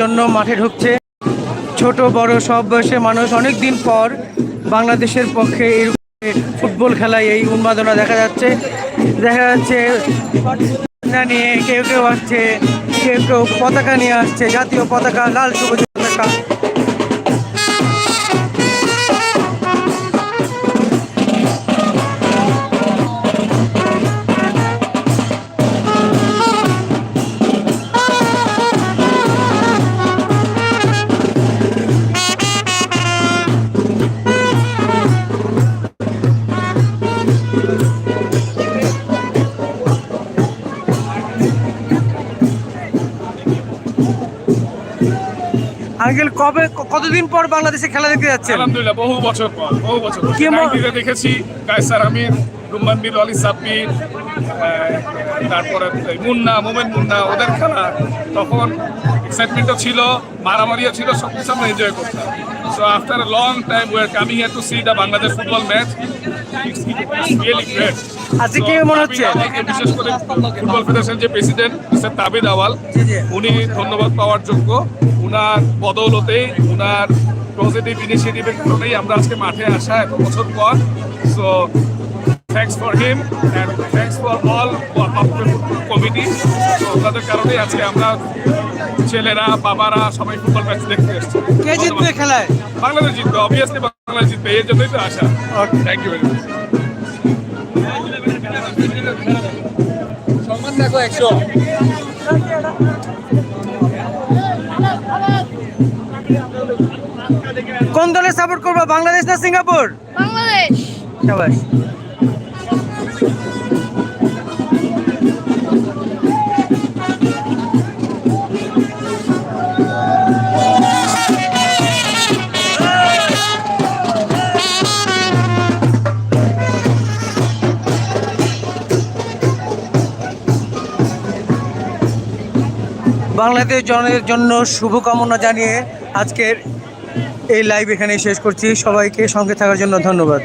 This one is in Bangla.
জন্য মাঠে ঢুকছে। ছোট, বড়, সব বয়সে মানুষ অনেক দিন পর বাংলাদেশের পক্ষে এই ফুটবল খেলায় এই উন্মাদনা দেখা যাচ্ছে। দেখা যাচ্ছে না নিয়ে কেউ কেউ আসছে, কেউ কেউ পতাকা নিয়ে আসছে, জাতীয় পতাকা, লাল, সবুজ, পতাকা। আঙ্কেল কবে কতদিন পর বাংলাদেশে খেলা দেখতে যাচ্ছেন? আলহামদুলিল্লাহ বহু বছর পর বহু বছর পর। দেখেছি কায়সার আমির রুম্মান বিল আলী সাব্বির তারপরে মুন্না মোমেন মুন্না ওদের খেলা। তখন এক্সাইটমেন্টও ছিল মারামারিও ছিল সব কিছু আমরা এনজয় করতাম। So after long time we are coming here to see the Bangladesh football match really great আজকে কি মনে হচ্ছে? বিশেষ করে ফুটবল ফেডারেশন যে প্রেসিডেন্ট মিস্টার তাবিদ আওয়াল। উনি ধন্যবাদ পাওয়ার যোগ্য। উনার বদৌলতেই উনার পজিটিভ ইনিশিয়েটিভের কারণেই আমরা আজকে মাঠে আসা এত বছর পর। So thanks for him and thanks for all committee ওনাদের কারণেই আজকে আমরা ছেলেরা বাবারা সবাই ফুটবল ম্যাচ দেখতে এসেছি। কে জিতবে খেলায়? বাংলাদেশ জিতবে অবভিয়াসলি বাংলাদেশ জিতবে এই জন্যই তো আসা। থ্যাংক ইউ ভেরি মাচ কোন দলে সাপোর্ট করবা বাংলাদেশ না সিঙ্গাপুর? বাংলাদেশ। বাংলাদেশ জনের জন্য শুভকামনা জানিয়ে আজকের এই লাইভ এখানে শেষ করছি। সবাইকে সঙ্গে থাকার জন্য ধন্যবাদ।